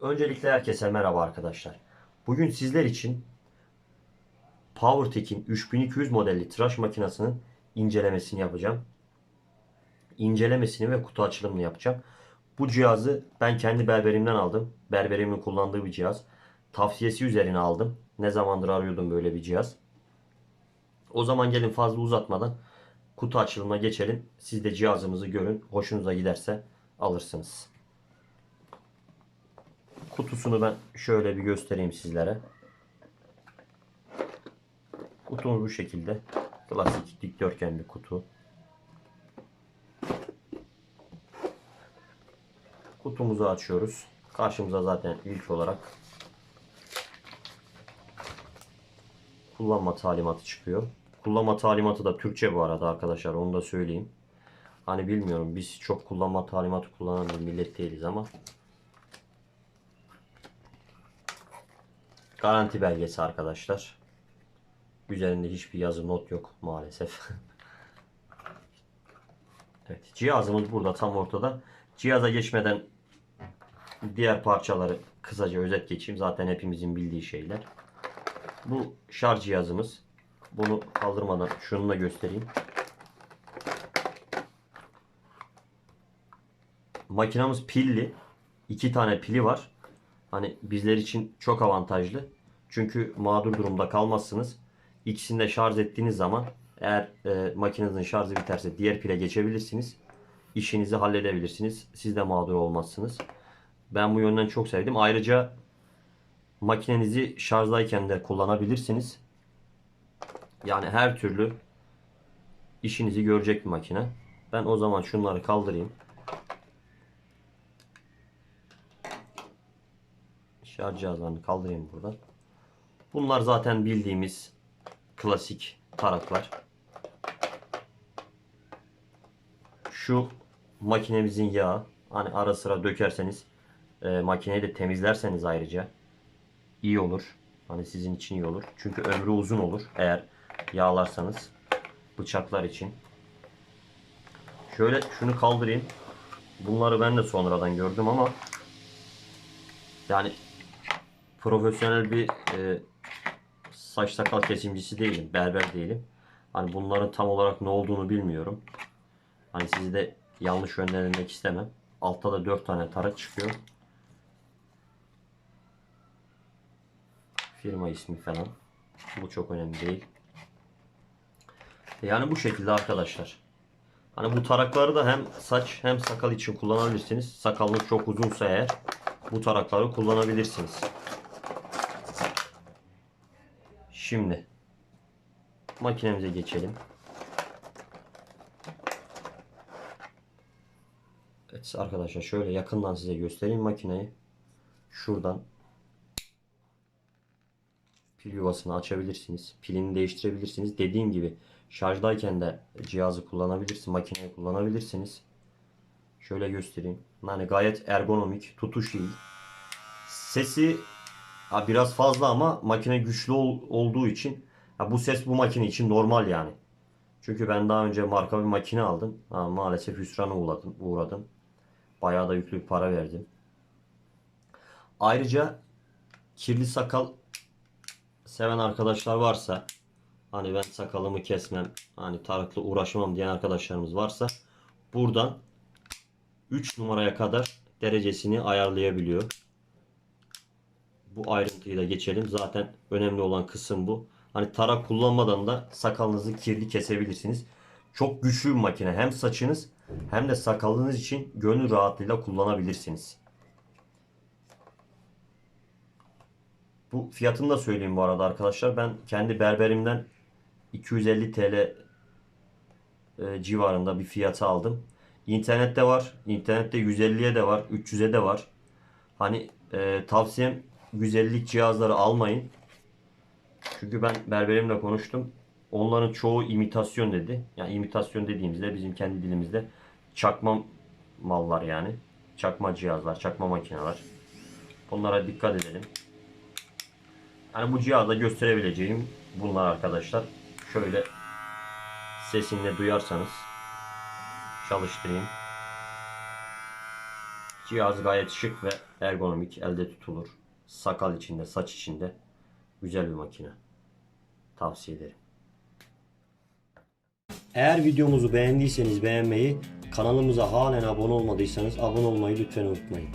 Öncelikle herkese merhaba arkadaşlar. Bugün sizler için PowerTech'in 3200 modelli tıraş makinesinin incelemesini yapacağım. İncelemesini ve kutu açılımını yapacağım. Bu cihazı ben kendi berberimden aldım. Berberimin kullandığı bir cihaz. Tavsiyesi üzerine aldım. Ne zamandır arıyordum böyle bir cihaz. O zaman gelin fazla uzatmadan kutu açılımına geçelim. Siz de cihazımızı görün. Hoşunuza giderse alırsınız. Kutusunu ben şöyle bir göstereyim sizlere. Kutumuz bu şekilde. Klasik dikdörtgen bir kutu. Kutumuzu açıyoruz. Karşımıza zaten ilk olarak kullanma talimatı çıkıyor. Kullanma talimatı da Türkçe bu arada arkadaşlar onu da söyleyeyim. Hani bilmiyorum biz çok kullanma talimatı kullanan bir millet değiliz ama Garanti belgesi arkadaşlar. Üzerinde hiçbir yazı not yok maalesef. evet, cihazımız burada tam ortada. Cihaza geçmeden diğer parçaları kısaca özet geçeyim. Zaten hepimizin bildiği şeyler. Bu şarj cihazımız. Bunu kaldırmadan şunu da göstereyim. Makinamız pilli. iki tane pili var. Hani bizler için çok avantajlı. Çünkü mağdur durumda kalmazsınız. İkisini de şarj ettiğiniz zaman eğer e, makinenizin şarjı biterse diğer pile geçebilirsiniz. İşinizi halledebilirsiniz. Siz de mağdur olmazsınız. Ben bu yönden çok sevdim. Ayrıca makinenizi şarjdayken de kullanabilirsiniz. Yani her türlü işinizi görecek bir makine. Ben o zaman şunları kaldırayım. Şarj cihazlarını kaldırayım buradan. Bunlar zaten bildiğimiz klasik taraklar. Şu makinemizin yağı. Hani ara sıra dökerseniz e, makineyi de temizlerseniz ayrıca iyi olur. Hani sizin için iyi olur. Çünkü ömrü uzun olur eğer yağlarsanız bıçaklar için. Şöyle şunu kaldırayım. Bunları ben de sonradan gördüm ama yani profesyonel bir e, saç sakal kesimcisi değilim. Berber değilim. Hani bunların tam olarak ne olduğunu bilmiyorum. Hani sizi de yanlış yönlendirmek istemem. Altta da 4 tane tarak çıkıyor. Firma ismi falan. Bu çok önemli değil. Yani bu şekilde arkadaşlar. Hani bu tarakları da hem saç hem sakal için kullanabilirsiniz. Sakalınız çok uzunsa eğer bu tarakları kullanabilirsiniz. Şimdi makinemize geçelim. Evet arkadaşlar şöyle yakından size göstereyim makineyi. Şuradan pil yuvasını açabilirsiniz. Pilini değiştirebilirsiniz. Dediğim gibi şarjdayken de cihazı kullanabilirsiniz. Makineyi kullanabilirsiniz. Şöyle göstereyim. Yani gayet ergonomik. Tutuş iyi. Sesi ha, biraz fazla ama makine güçlü ol- olduğu için ha, bu ses bu makine için normal yani. Çünkü ben daha önce marka bir makine aldım. Ha, maalesef hüsrana uğradım, uğradım. Bayağı da yüklü bir para verdim. Ayrıca kirli sakal seven arkadaşlar varsa hani ben sakalımı kesmem hani tarakla uğraşmam diyen arkadaşlarımız varsa buradan 3 numaraya kadar derecesini ayarlayabiliyor. Bu ayrıntıyı da geçelim. Zaten önemli olan kısım bu. Hani tarak kullanmadan da sakalınızı kirli kesebilirsiniz. Çok güçlü bir makine. Hem saçınız hem de sakalınız için gönül rahatlığıyla kullanabilirsiniz. Bu fiyatını da söyleyeyim bu arada arkadaşlar. Ben kendi berberimden 250 TL e, civarında bir fiyata aldım. İnternette var. İnternette 150'ye de var. 300'e de var. Hani e, tavsiyem 150'lik cihazları almayın. Çünkü ben berberimle konuştum. Onların çoğu imitasyon dedi. Yani imitasyon dediğimizde bizim kendi dilimizde çakma mallar yani. Çakma cihazlar, çakma makineler. Bunlara dikkat edelim. Yani bu cihazda gösterebileceğim bunlar arkadaşlar. Şöyle sesini duyarsanız çalıştırayım. Cihaz gayet şık ve ergonomik. Elde tutulur. Sakal içinde, saç içinde. Güzel bir makine. Tavsiye ederim. Eğer videomuzu beğendiyseniz beğenmeyi, kanalımıza halen abone olmadıysanız abone olmayı lütfen unutmayın.